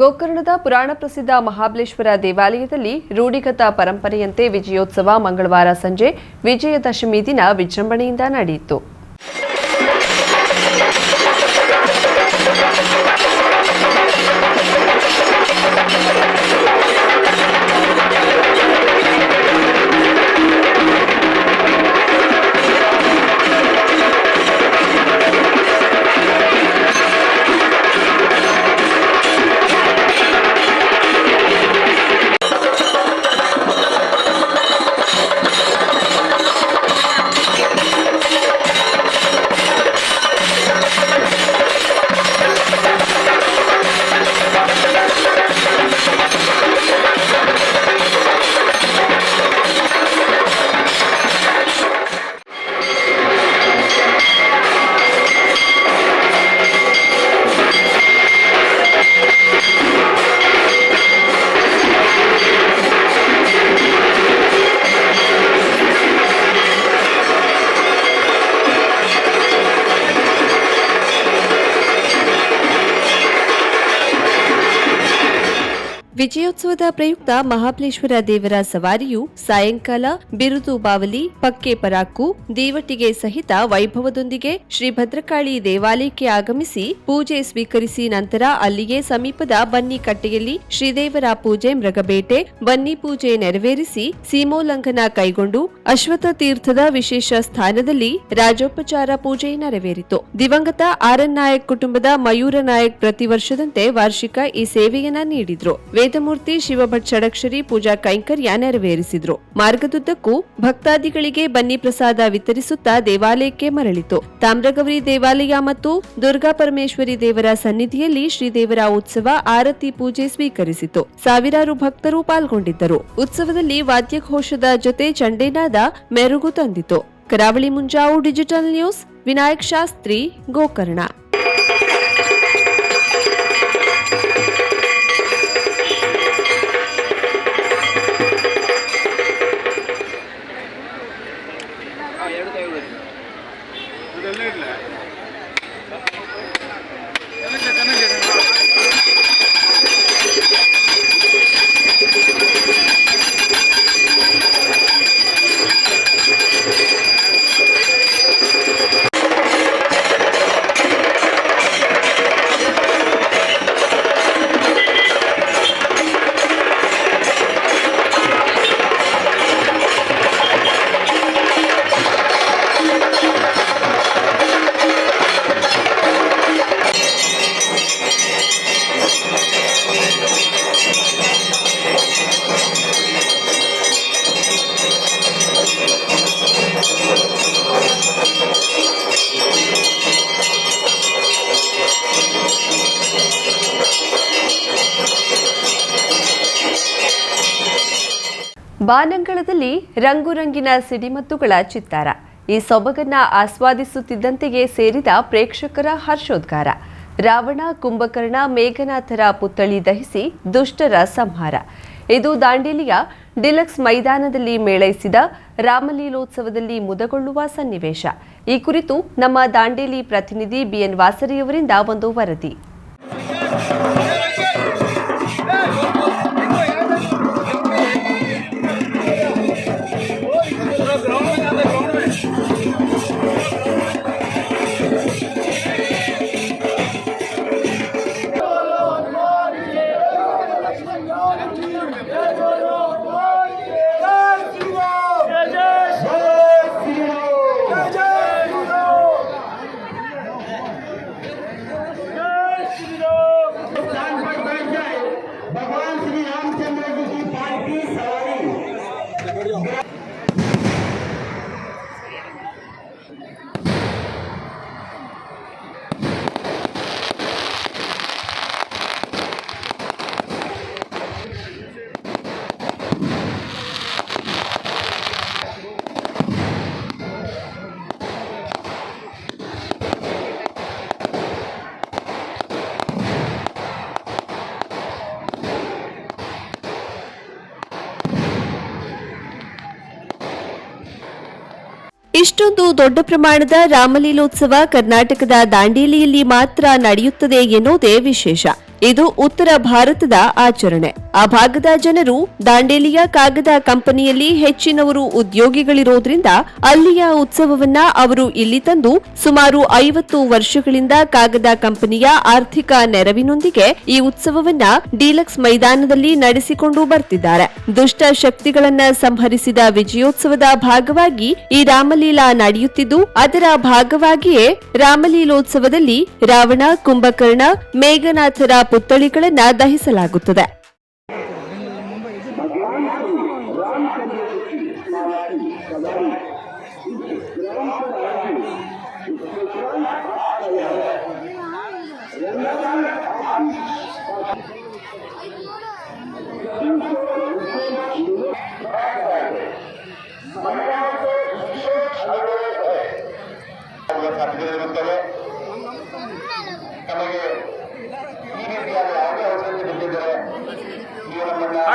ಗೋಕರ್ಣದ ಪುರಾಣ ಪ್ರಸಿದ್ಧ ಮಹಾಬಲೇಶ್ವರ ದೇವಾಲಯದಲ್ಲಿ ರೂಢಿಗತ ಪರಂಪರೆಯಂತೆ ವಿಜಯೋತ್ಸವ ಮಂಗಳವಾರ ಸಂಜೆ ವಿಜಯದಶಮಿ ದಿನ ವಿಜೃಂಭಣೆಯಿಂದ ನಡೆಯಿತು. ವಿಜಯೋತ್ಸವದ ಪ್ರಯುಕ್ತ ಮಹಾಬಲೇಶ್ವರ ದೇವರ ಸವಾರಿಯು ಸಾಯಂಕಾಲ ಬಿರುದು ಬಾವಲಿ ಪಕ್ಕೆ ಪರಾಕು ದೇವಟಿಗೆ ಸಹಿತ ವೈಭವದೊಂದಿಗೆ ಶ್ರೀ ಭದ್ರಕಾಳಿ ದೇವಾಲಯಕ್ಕೆ ಆಗಮಿಸಿ ಪೂಜೆ ಸ್ವೀಕರಿಸಿ ನಂತರ ಅಲ್ಲಿಯೇ ಸಮೀಪದ ಬನ್ನಿ ಕಟ್ಟೆಯಲ್ಲಿ ಶ್ರೀದೇವರ ಪೂಜೆ ಮೃಗಬೇಟೆ, ಬನ್ನಿ ಪೂಜೆ ನೆರವೇರಿಸಿ ಸೀಮೋಲ್ಲಂಘನ ಕೈಗೊಂಡು ಅಶ್ವಥ ತೀರ್ಥದ ವಿಶೇಷ ಸ್ಥಾನದಲ್ಲಿ ರಾಜೋಪಚಾರ ಪೂಜೆ ನೆರವೇರಿತು. ದಿವಂಗತ ಆರ್ ನಾಯಕ್ ಕುಟುಂಬದ ಮಯೂರ ನಾಯಕ್ ಪ್ರತಿ ವರ್ಷದಂತೆ ವಾರ್ಷಿಕ ಈ ಸೇವೆಯನ್ನ ನೀಡಿದ್ರು. ವೇದಮೂರ್ತಿ ಶಿವಭಟ್ ಷಡಕ್ಷರಿ ಪೂಜಾ ಕೈಂಕರ್ಯ ನೆರವೇರಿಸಿದ್ರು. ಮಾರ್ಗದುದ್ದಕ್ಕೂ ಭಕ್ತಾದಿಗಳಿಗೆ ಬನ್ನಿ ಪ್ರಸಾದ ವಿತರಿಸುತ್ತಾ ದೇವಾಲಯಕ್ಕೆ ಮರಳಿತು. ತಾಮ್ರಗೌರಿ ದೇವಾಲಯ ಮತ್ತು ದುರ್ಗಾ ಪರಮೇಶ್ವರಿ ದೇವರ ಸನ್ನಿಧಿಯಲ್ಲಿ ಶ್ರೀದೇವರ ಉತ್ಸವ ಆರತಿ ಪೂಜೆ ಸ್ವೀಕರಿಸಿತು. ಸಾವಿರಾರು ಭಕ್ತರು ಪಾಲ್ಗೊಂಡಿದ್ದರು. ಉತ್ಸವದಲ್ಲಿ ವಾದ್ಯಘೋಷದ ಜೊತೆ ಚಂಡೇನಾದ ಮೆರುಗು ತಂದಿತು. Karavali Munjavu digital news, Vinayak Shastri, Gokarna. ರಂಗುರಂಗಿನ ಸಿಡಿಮದ್ದುಗಳ ಚಿತ್ತಾರ. ಈ ಸೊಬಗನ್ನ ಆಸ್ವಾದಿಸುತ್ತಿದ್ದಂತೆಯೇ ಸೇರಿದ ಪ್ರೇಕ್ಷಕರ ಹರ್ಷೋದ್ಗಾರ. ರಾವಣ, ಕುಂಭಕರ್ಣ, ಮೇಘನಾಥರ ಪುತ್ಥಳಿ ದಹಿಸಿ ದುಷ್ಟರ ಸಂಹಾರ. ಇದು ದಾಂಡೇಲಿಯ ಡಿಲಕ್ಸ್ ಮೈದಾನದಲ್ಲಿ ಮೇಳೈಸಿದ ರಾಮಲೀಲೋತ್ಸವದಲ್ಲಿ ಮುದಗೊಳ್ಳುವ ಸನ್ನಿವೇಶ. ಈ ಕುರಿತು ನಮ್ಮ ದಾಂಡೇಲಿ ಪ್ರತಿನಿಧಿ ಬಿಎನ್ ವಾಸರಿಯವರಿಂದ ಒಂದು ವರದಿ. ಇಷ್ಟೊಂದು ದೊಡ್ಡ ಪ್ರಮಾಣದ ರಾಮಲೀಲೋತ್ಸವ ಕರ್ನಾಟಕದ ದಾಂಡೇಲಿಯಲ್ಲಿ ಮಾತ್ರ ನಡೆಯುತ್ತದೆ ಎನ್ನುವುದೇ ವಿಶೇಷ. ಇದು ಉತ್ತರ ಭಾರತದ ಆಚರಣೆ. ಆ ಭಾಗದ ಜನರು ದಾಂಡೇಲಿಯ ಕಾಗದ ಕಂಪನಿಯಲ್ಲಿ ಹೆಚ್ಚಿನವರು ಉದ್ಯೋಗಿಗಳಿರೋದ್ರಿಂದ ಅಲ್ಲಿಯ ಉತ್ಸವವನ್ನ ಅವರು ಇಲ್ಲಿ ತಂದು ಸುಮಾರು ಐವತ್ತು ವರ್ಷಗಳಿಂದ ಕಾಗದ ಕಂಪನಿಯ ಆರ್ಥಿಕ ನೆರವಿನೊಂದಿಗೆ ಈ ಉತ್ಸವವನ್ನ ಡೀಲಕ್ಸ್ ಮೈದಾನದಲ್ಲಿ ನಡೆಸಿಕೊಂಡು ಬರ್ತಿದ್ದಾರೆ. ದುಷ್ಟ ಶಕ್ತಿಗಳನ್ನ ಸಂಹರಿಸಿದ ವಿಜಯೋತ್ಸವದ ಭಾಗವಾಗಿ ಈ ರಾಮಲೀಲಾ ನಡೆಯುತ್ತಿದ್ದು, ಅದರ ಭಾಗವಾಗಿಯೇ ರಾಮಲೀಲೋತ್ಸವದಲ್ಲಿ ರಾವಣ, ಕುಂಭಕರ್ಣ, ಮೇಘನಾಥರ ಪುತ್ಥಳಿಗಳನ್ನ ದಹಿಸಲಾಗುತ್ತದೆ ಸಾಧ್ಯತೆಗಳಿರುತ್ತವೆ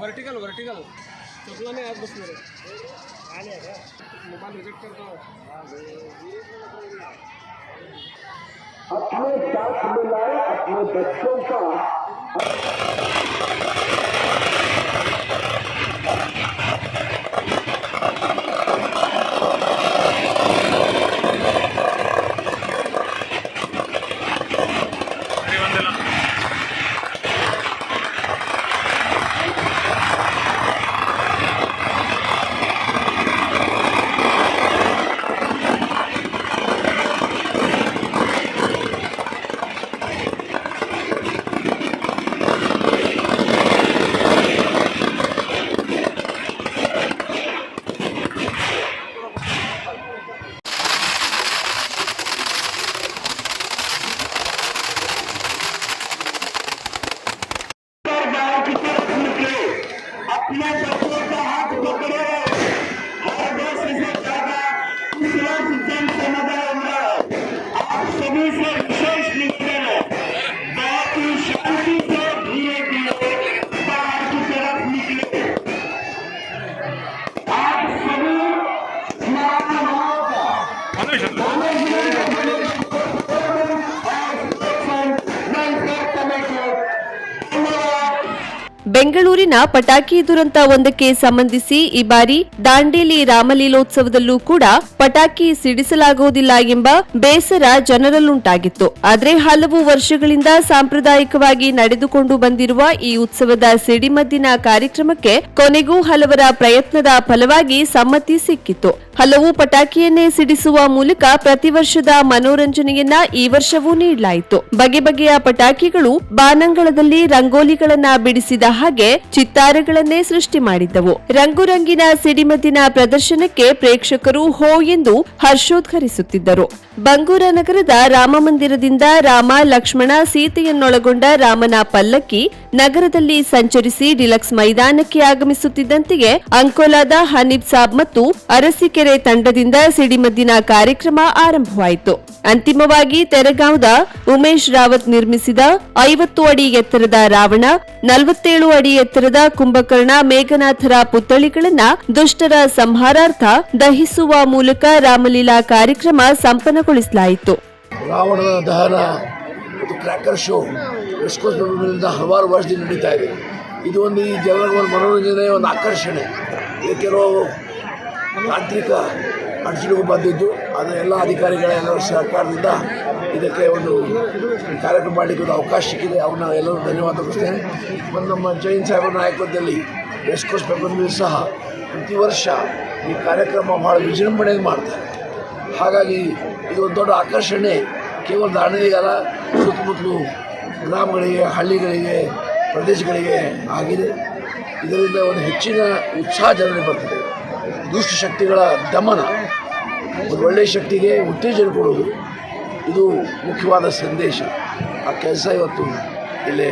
वर्टिकल वर्टिकल चपला नाही आज बसणार मोबाईल रिजेक्ट करतो अपने साथ मिलाए अपने बच्चों का। अपने बच्चों ಬೆಂಗಳೂರಿನ ಪಟಾಕಿ ದುರಂತ ಒಂದಕ್ಕೆ ಸಂಬಂಧಿಸಿ ಈ ಬಾರಿ ದಾಂಡೇಲಿ ರಾಮಲೀಲೋತ್ಸವದಲ್ಲೂ ಕೂಡ ಪಟಾಕಿ ಸಿಡಿಸಲಾಗುವುದಿಲ್ಲ ಎಂಬ ಬೇಸರ ಜನರಲ್ಲುಂಟಾಗಿತ್ತು. ಆದರೆ ಹಲವು ವರ್ಷಗಳಿಂದ ಸಾಂಪ್ರದಾಯಿಕವಾಗಿ ನಡೆದುಕೊಂಡು ಬಂದಿರುವ ಈ ಉತ್ಸವದ ಸಿಡಿಮದ್ದಿನ ಕಾರ್ಯಕ್ರಮಕ್ಕೆ ಕೊನೆಗೂ ಹಲವರ ಪ್ರಯತ್ನದ ಫಲವಾಗಿ ಸಮ್ಮತಿ ಸಿಕ್ಕಿತ್ತು. ಹಲವು ಪಟಾಕಿಯನ್ನೇ ಸಿಡಿಸುವ ಮೂಲಕ ಪ್ರತಿ ವರ್ಷದ ಮನೋರಂಜನೆಯನ್ನ ಈ ವರ್ಷವೂ ನೀಡಲಾಯಿತು. ಬಗೆ ಬಗೆಯ ಪಟಾಕಿಗಳು ಬಾನಂಗಳದಲ್ಲಿ ರಂಗೋಲಿಗಳನ್ನ ಬಿಡಿಸಿದ ಹಾಗೆ ಚಿತ್ತಾರಗಳನ್ನೇ ಸೃಷ್ಟಿ ಮಾಡಿದ್ದವು. ರಂಗುರಂಗಿನ ಸಿಡಿಮದ್ದಿನ ಪ್ರದರ್ಶನಕ್ಕೆ ಪ್ರೇಕ್ಷಕರು ಹೋ ಎಂದು ಹರ್ಷೋದ್ಘರಿಸುತ್ತಿದ್ದರು. ಬಂಗೂರ ನಗರದ ರಾಮಮಂದಿರದಿಂದ ರಾಮ ಲಕ್ಷ್ಮಣ ಸೀತೆಯನ್ನೊಳಗೊಂಡ ರಾಮನ ಪಲ್ಲಕ್ಕಿ ನಗರದಲ್ಲಿ ಸಂಚರಿಸಿ ಡಿಲಕ್ಸ್ ಮೈದಾನಕ್ಕೆ ಆಗಮಿಸುತ್ತಿದ್ದಂತೆಯೇ ಅಂಕೋಲಾದ ಹನೀಬ್ ಸಾಬ್ ಮತ್ತು ಅರಸಿಕೆರೆ ತಂಡದಿಂದ ಸಿಡಿಮದ್ದಿನ ಕಾರ್ಯಕ್ರಮ ಆರಂಭವಾಯಿತು. ಅಂತಿಮವಾಗಿ ತೆರೆಗಾಂವ್ದ ಉಮೇಶ್ ರಾವತ್ ನಿರ್ಮಿಸಿದ ಐವತ್ತು ಅಡಿ ಎತ್ತರದ ರಾವಣ, ನಲವತ್ತೇಳು ಅಡಿ ಎತ್ತರದ ಕುಂಭಕರ್ಣ ಮೇಘನಾಥರ ಪುತ್ಥಳಿಗಳನ್ನ ದುಷ್ಟರ ಸಂಹಾರಾರ್ಥ ದಹಿಸುವ ಮೂಲಕ ರಾಮಲೀಲಾ ಕಾರ್ಯಕ್ರಮ ಸಂಪನ್ನಗೊಳಿಸಲಾಯಿತು. ಮತ್ತು ಕ್ರ್ಯಾಕರ್ ಶೋ ವೆಸ್ಕೋಸ್ ಬೆಂಗಳೂರಿನಿಂದ ಹಲವಾರು ವರ್ಷದಿಂದ ನಡೀತಾ ಇದೆ. ಇದು ಒಂದು ಈ ಜನರ ಒಂದು ಮನೋರಂಜನೆ ಒಂದು ಆಕರ್ಷಣೆ ಇದಕ್ಕಿರೋ ತಾಂತ್ರಿಕ ಅಡಚಣೆಗೆ ಬಂದಿದ್ದು, ಅದು ಎಲ್ಲ ಅಧಿಕಾರಿಗಳ ಎಲ್ಲರ ಸರ್ಕಾರದಿಂದ ಇದಕ್ಕೆ ಒಂದು ಕಾರ್ಯಕ್ರಮ ಮಾಡಲಿಕ್ಕೆ ಒಂದು ಅವಕಾಶ ಸಿಕ್ಕಿದೆ. ಅವನ್ನ ಎಲ್ಲರೂ ಧನ್ಯವಾದ ಕೊಡ್ತೇನೆ. ಮತ್ತು ನಮ್ಮ ಜೈನ್ ಸಾಹೇಬರ ನಾಯಕತ್ವದಲ್ಲಿ ವೆಸ್ಟ್ ಕೋಸ್ಟ್ ಸಹ ಪ್ರತಿ ವರ್ಷ ಈ ಕಾರ್ಯಕ್ರಮ ಭಾಳ ವಿಜೃಂಭಣೆಯಲ್ಲಿ ಮಾಡ್ತಾರೆ. ಹಾಗಾಗಿ ಇದು ಒಂದು ದೊಡ್ಡ ಆಕರ್ಷಣೆ. ಕೇವಲ ದಾಂಡೇಲಿಗಲ್ಲ ಸುತ್ತಮುತ್ತಲು ಗ್ರಾಮಗಳಿಗೆ, ಹಳ್ಳಿಗಳಿಗೆ, ಪ್ರದೇಶಗಳಿಗೆ ಆಗಿದೆ. ಇದರಿಂದ ಒಂದು ಹೆಚ್ಚಿನ ಉತ್ಸಾಹ ಜನರಿಗೆ ಬರ್ತದೆ. ದುಷ್ಟ ಶಕ್ತಿಗಳ ದಮನ, ಒಂದು ಒಳ್ಳೆಯ ಶಕ್ತಿಗೆ ಉತ್ತೇಜನ ಕೊಡೋದು ಇದು ಮುಖ್ಯವಾದ ಸಂದೇಶ. ಆ ಕೆಲಸ ಇವತ್ತು ಇಲ್ಲಿ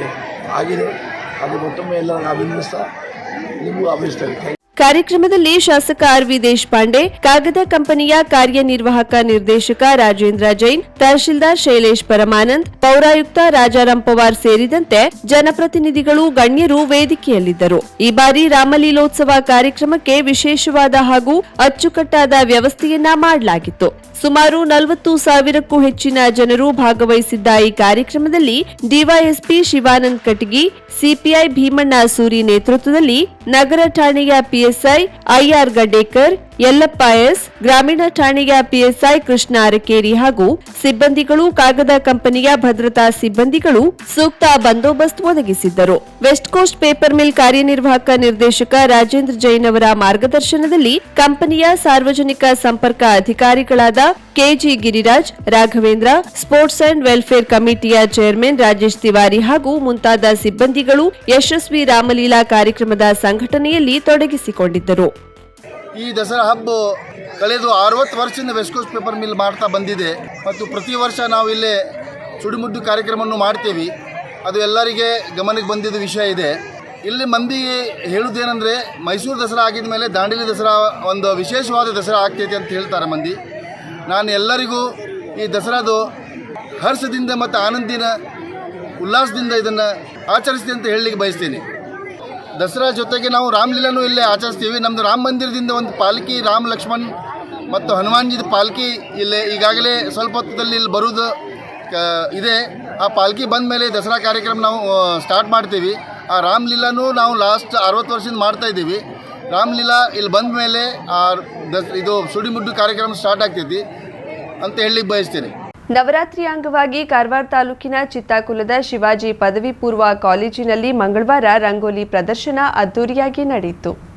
ಆಗಿದೆ. ಅದು ಮತ್ತೊಮ್ಮೆ ಎಲ್ಲರನ್ನು ಅಭಿನಂದಿಸ್ತಾ ನಿಮಗೂ ಅಭಿನಯಿಸ್ತಾ ಇದ್ದೀನಿ ಕಾರ್ಯಕ್ರಮದಲ್ಲಿ ಶಾಸಕ ಆರ್ ವಿ ದೇಶಪಾಂಡೆ, ಕಾಗದ ಕಂಪನಿಯ ಕಾರ್ಯನಿರ್ವಾಹಕ ನಿರ್ದೇಶಕ ರಾಜೇಂದ್ರ ಜೈನ್, ತಹಶೀಲ್ದಾರ್ ಶೈಲೇಶ್ ಪರಮಾನಂದ್, ಪೌರಾಯುಕ್ತ ರಾಜಾರಾಮ್ ಪವಾರ್ ಸೇರಿದಂತೆ ಜನಪ್ರತಿನಿಧಿಗಳು, ಗಣ್ಯರು ವೇದಿಕೆಯಲ್ಲಿದ್ದರು. ಈ ಬಾರಿ ರಾಮಲೀಲೋತ್ಸವ ಕಾರ್ಯಕ್ರಮಕ್ಕೆ ವಿಶೇಷವಾದ ಹಾಗೂ ಅಚ್ಚುಕಟ್ಟಾದ ವ್ಯವಸ್ಥೆಯನ್ನ ಮಾಡಲಾಗಿತ್ತು. ಸುಮಾರು ನಲವತ್ತು ಸಾವಿರಕ್ಕೂ ಹೆಚ್ಚಿನ ಜನರು ಭಾಗವಹಿಸಿದ್ದ ಈ ಕಾರ್ಯಕ್ರಮದಲ್ಲಿ ಡಿವೈಎಸ್ಪಿ ಶಿವಾನಂದ್ ಕಟಗಿ, ಸಿಪಿಐ ಭೀಮಣ್ಣ ಸೂರಿ ನೇತೃತ್ವದಲ್ಲಿ ನಗರ ಠಾಣೆಯ PSI I R Gadekar Yallappa S, ಗ್ರಾಮೀಣ ಠಾಣೆಯ ಪಿಎಸ್ಐ ಕೃಷ್ಣ ಅರಕೇರಿ ಹಾಗೂ ಸಿಬ್ಬಂದಿಗಳು, ಕಾಗದ ಕಂಪನಿಯ ಭದ್ರತಾ ಸಿಬ್ಬಂದಿಗಳು ಸೂಕ್ತ ಬಂದೋಬಸ್ತ್ ಒದಗಿಸಿದ್ದರು. ವೆಸ್ಟ್ ಕೋಸ್ಟ್ ಪೇಪರ್ ಮಿಲ್ ಕಾರ್ಯನಿರ್ವಾಹಕ ನಿರ್ದೇಶಕ ರಾಜೇಂದ್ರ ಜೈನ್ ಅವರ ಮಾರ್ಗದರ್ಶನದಲ್ಲಿ ಕಂಪನಿಯ ಸಾರ್ವಜನಿಕ ಸಂಪರ್ಕ ಅಧಿಕಾರಿಗಳಾದ KG Giriraj, Raghavendra, sports and welfare ಕಮಿಟಿಯ chairman Rajesh Tiwari ಹಾಗೂ ಮುಂತಾದ ಸಿಬ್ಬಂದಿಗಳು ಯಶಸ್ವಿ ರಾಮಲೀಲಾ ಕಾರ್ಯಕ್ರಮದ ಸಂಘಟನೆಯಲ್ಲಿ ತೊಡಗಿಸಿಕೊಂಡಿದ್ದರು. ಈ ದಸರಾ ಹಬ್ಬ ಕಳೆದು ಅರವತ್ತು ವರ್ಷದಿಂದ ವೆಸ್ಟ್ ಕೋಸ್ಟ್ ಪೇಪರ್ ಮಿಲ್ ಮಾಡ್ತಾ ಬಂದಿದೆ. ಮತ್ತು ಪ್ರತಿ ವರ್ಷ ನಾವು ಇಲ್ಲಿ ಸುಡಿಮುಡ್ಡು ಕಾರ್ಯಕ್ರಮವನ್ನು ಮಾಡ್ತೀವಿ. ಅದು ಎಲ್ಲರಿಗೆ ಗಮನಕ್ಕೆ ಬಂದಿದ್ದ ವಿಷಯ ಇದೆ. ಇಲ್ಲಿ ಮಂದಿ ಹೇಳುವುದೇನೆಂದರೆ, ಮೈಸೂರು ದಸರಾ ಆಗಿದ ಮೇಲೆ ದಾಂಡೇಲಿ ದಸರಾ ಒಂದು ವಿಶೇಷವಾದ ದಸರಾ ಆಗ್ತೈತೆ ಅಂತ ಹೇಳ್ತಾರೆ ಮಂದಿ. ನಾನು ಎಲ್ಲರಿಗೂ ಈ ದಸರಾದು ಹರ್ಷದಿಂದ ಮತ್ತು ಆನಂದಿನ, ಉಲ್ಲಾಸದಿಂದ ಇದನ್ನು ಆಚರಿಸ್ತೀನಿ ಅಂತ ಹೇಳಲಿಕ್ಕೆ ಬಯಸ್ತೀನಿ. ದಸರಾ ಜೊತೆಗೆ ನಾವು ರಾಮಲೀಲಾನು ಇಲ್ಲೇ ಆಚರಿಸ್ತೀವಿ. ನಮ್ಮದು ರಾಮ ಮಂದಿರದಿಂದ ಒಂದು ಪಾಲ್ಕಿ ರಾಮ ಲಕ್ಷ್ಮಣ್ ಮತ್ತು ಹನುಮಾನ್ಜಿದ ಪಾಲ್ಕಿ ಇಲ್ಲೇ ಈಗಾಗಲೇ ಸ್ವಲ್ಪ ಹೊತ್ತದಲ್ಲಿ ಇಲ್ಲಿ ಬರುವುದು ಇದೆ. ಆ ಪಾಲ್ಕಿ ಬಂದ ಮೇಲೆ ದಸರಾ ಕಾರ್ಯಕ್ರಮ ನಾವು ಸ್ಟಾರ್ಟ್ ಮಾಡ್ತೀವಿ. ಆ ರಾಮಲೀಲಾನು ನಾವು ಲಾಸ್ಟ್ ಅರವತ್ತು ವರ್ಷದಿಂದ ಮಾಡ್ತಾ ಇದ್ದೀವಿ. ರಾಮಲೀಲಾ ಇಲ್ಲಿ ಬಂದ ಮೇಲೆ ಆ ದಸ್, ಇದು ಸುಡಿಮುಡ್ಡು ಕಾರ್ಯಕ್ರಮ ಸ್ಟಾರ್ಟ್ ಆಗ್ತೈತಿ ಅಂತ ಹೇಳಲಿಕ್ಕೆ ಬಯಸ್ತೀನಿ. ನವರಾತ್ರಿ ಅಂಗವಾಗಿ ಕಾರವಾರ ತಾಲೂಕಿನ ಚಿತ್ತಾಕುಲದ ಶಿವಾಜಿ ಪದವಿ ಪೂರ್ವ ಕಾಲೇಜಿನಲ್ಲಿ ಮಂಗಳವಾರ ರಂಗೋಲಿ ಪ್ರದರ್ಶನ ಅದ್ದೂರಿಯಾಗಿ ನಡೆಯಿತು.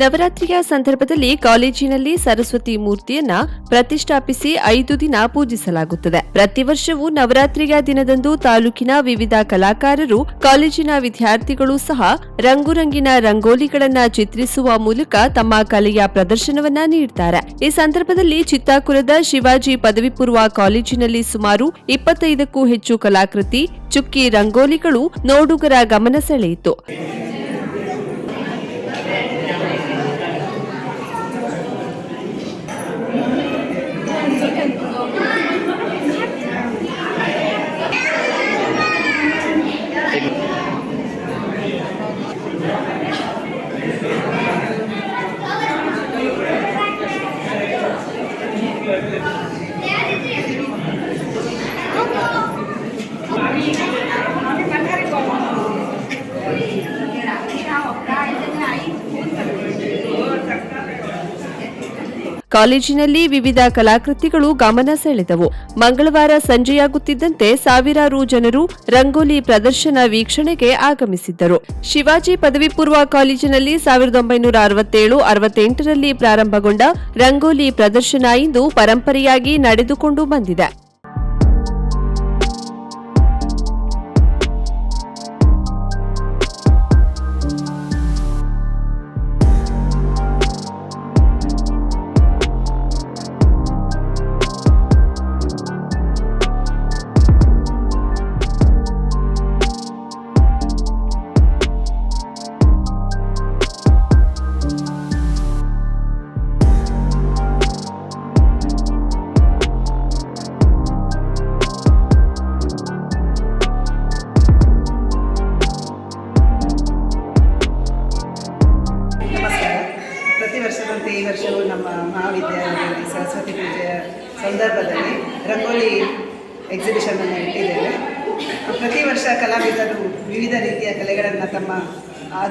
ನವರಾತ್ರಿಯ ಸಂದರ್ಭದಲ್ಲಿ ಕಾಲೇಜಿನಲ್ಲಿ ಸರಸ್ವತಿ ಮೂರ್ತಿಯನ್ನ ಪ್ರತಿಷ್ಠಾಪಿಸಿ ಐದು ದಿನ ಪೂಜಿಸಲಾಗುತ್ತದೆ. ಪ್ರತಿ ವರ್ಷವೂ ನವರಾತ್ರಿಯ ದಿನದಂದು ತಾಲೂಕಿನ ವಿವಿಧ ಕಲಾಕಾರರು, ಕಾಲೇಜಿನ ವಿದ್ಯಾರ್ಥಿಗಳು ಸಹ ರಂಗುರಂಗಿನ ರಂಗೋಲಿಗಳನ್ನ ಚಿತ್ರಿಸುವ ಮೂಲಕ ತಮ್ಮ ಕಲೆಯ ಪ್ರದರ್ಶನವನ್ನ ನೀಡುತ್ತಾರೆ ಈ ಸಂದರ್ಭದಲ್ಲಿ ಚಿತ್ತಾಕುರದ ಶಿವಾಜಿ ಪದವಿ ಪೂರ್ವ ಕಾಲೇಜಿನಲ್ಲಿ ಸುಮಾರು ಇಪ್ಪತ್ತೈದಕ್ಕೂ ಹೆಚ್ಚು ಕಲಾಕೃತಿ, ಚುಕ್ಕಿ ರಂಗೋಲಿಗಳು ನೋಡುಗರ ಗಮನ ಸೆಳೆಯಿತು. ಕಾಲೇಜಿನಲ್ಲಿ ವಿವಿಧ ಕಲಾಕೃತಿಗಳು ಗಮನ ಸೆಳೆದವು. ಮಂಗಳವಾರ ಸಂಜೆಯಾಗುತ್ತಿದ್ದಂತೆ ಸಾವಿರಾರು ಜನರು ರಂಗೋಲಿ ಪ್ರದರ್ಶನ ವೀಕ್ಷಣೆಗೆ ಆಗಮಿಸಿದ್ದರು. ಶಿವಾಜಿ ಪದವಿ ಪೂರ್ವ ಕಾಲೇಜಿನಲ್ಲಿ ಸಾವಿರದ ಒಂಬೈನೂರ ಅರವತ್ತೇಳು ಅರವತ್ತೆಂಟರಲ್ಲಿ ಪ್ರಾರಂಭಗೊಂಡ ರಂಗೋಲಿ ಪ್ರದರ್ಶನ ಇಂದು ಪರಂಪರೆಯಾಗಿ ನಡೆದುಕೊಂಡು ಬಂದಿದೆ.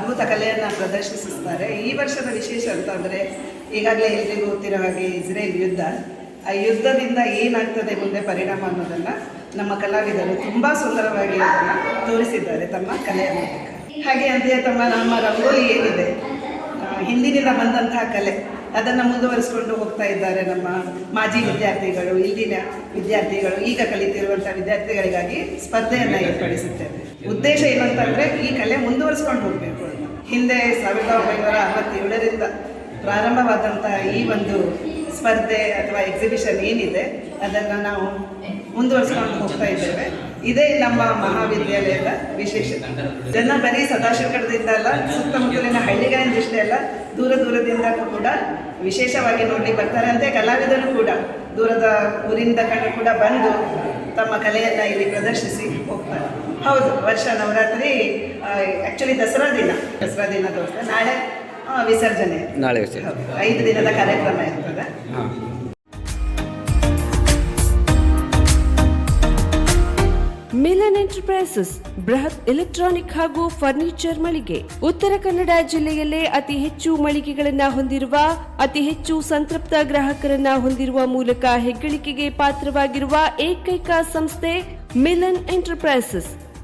ಅದ್ಭುತ ಕಲೆಯನ್ನು ಪ್ರದರ್ಶಿಸುತ್ತಾರೆ. ಈ ವರ್ಷದ ವಿಶೇಷ ಅಂತಂದರೆ ಈಗಾಗಲೇ ಎಲ್ರಿಗೂ ಗೊತ್ತಿರೋ ಹಾಗೆ ಇಸ್ರೇಲ್ ಯುದ್ಧ. ಆ ಯುದ್ಧದಿಂದ ಏನಾಗ್ತದೆ ಮುಂದೆ ಪರಿಣಾಮ ಅನ್ನೋದನ್ನು ನಮ್ಮ ಕಲಾವಿದರು ತುಂಬ ಸುಂದರವಾಗಿ ಅದನ್ನು ತೋರಿಸಿದ್ದಾರೆ ತಮ್ಮ ಕಲೆಯ ಮೂಲಕ. ಹಾಗೆ ಅಂತೆಯೇ ತಮ್ಮ ನಮ್ಮ ರಂಗೋಲಿ ಏನಿದೆ ಹಿಂದಿನಿಂದ ಬಂದಂತಹ ಕಲೆ, ಅದನ್ನು ಮುಂದುವರಿಸಿಕೊಂಡು ಹೋಗ್ತಾ ಇದ್ದಾರೆ ನಮ್ಮ ಮಾಜಿ ವಿದ್ಯಾರ್ಥಿಗಳು, ಇಲ್ಲಿನ ವಿದ್ಯಾರ್ಥಿಗಳು, ಈಗ ಕಲಿತಿರುವಂಥ ವಿದ್ಯಾರ್ಥಿಗಳಿಗಾಗಿ ಸ್ಪರ್ಧೆಯನ್ನು ಏರ್ಪಡಿಸುತ್ತೇವೆ ಉದ್ದೇಶ ಏನಂತಂದರೆ ಈ ಕಲೆ ಮುಂದುವರಿಸ್ಕೊಂಡು ಹೋಗಬೇಕು. ಹಿಂದೆ ಸಾವಿರದ ಒಂಬೈನೂರ ಅರವತ್ತೇಳರಿಂದ ಪ್ರಾರಂಭವಾದಂತಹ ಈ ಒಂದು ಸ್ಪರ್ಧೆ ಅಥವಾ ಎಕ್ಸಿಬಿಷನ್ ಏನಿದೆ, ಅದನ್ನು ನಾವು ಮುಂದುವರಿಸ್ಕೊಂಡು ಹೋಗ್ತಾ ಇದ್ದೇವೆ. ಇದೇ ನಮ್ಮ ಮಹಾವಿದ್ಯಾಲಯದ ವಿಶೇಷತೆ. ಜನ ಬರೀ ಸದಾಶಿವಗಢದಿಂದ ಅಲ್ಲ ಸುತ್ತಮುತ್ತಲಿನ ಹಳ್ಳಿಗಳಿಂದಷ್ಟೇ ಅಲ್ಲ ದೂರ ದೂರದಿಂದ ಕೂಡ ವಿಶೇಷವಾಗಿ ನೋಡಿ ಬರ್ತಾರೆ. ಅಂತೆ ಕಲಾವಿದರು ಕೂಡ ದೂರದ ಊರಿಂದ ಕಂಡು ಕೂಡ ಬಂದು ತಮ್ಮ ಕಲೆಯನ್ನು ಇಲ್ಲಿ ಪ್ರದರ್ಶಿಸಿ ಹೋಗ್ತಾರೆ. ಹೌದು ವರ್ಷ ನವರಾತ್ರಿ ಆ್ಯಕ್ಚುಲಿ ದಸರಾ ದಿನ. ದಸರಾ ದಿನ ತೋರಿಸ್ತಾರೆ ನಾಳೆ ವಿಸರ್ಜನೆ. ನಾಳೆ ವಿಸರ್ಜನೆ. ಐದು ದಿನದ ಕಾರ್ಯಕ್ರಮ ಇರ್ತದೆ. ಹಾಂ. ಮಿಲನ್ ಎಂಟರ್ಪ್ರೈಸಸ್ ಬೃಹತ್ ಎಲೆಕ್ಟ್ರಾನಿಕ್ ಹಾಗೂ ಫರ್ನಿಚರ್ ಮಳಿಗೆ. ಉತ್ತರ ಕನ್ನಡ ಜಿಲ್ಲೆಯಲ್ಲೇ ಅತಿ ಹೆಚ್ಚು ಮಳಿಗೆಗಳನ್ನು ಹೊಂದಿರುವ ಅತಿ ಹೆಚ್ಚು ಸಂತೃಪ್ತ ಗ್ರಾಹಕರನ್ನ ಹೊಂದಿರುವ ಮೂಲಕ ಹೆಗ್ಗಳಿಕೆಗೆ ಪಾತ್ರವಾಗಿರುವ ಏಕೈಕ ಸಂಸ್ಥೆ ಮಿಲನ್ ಎಂಟರ್ಪ್ರೈಸಸ್.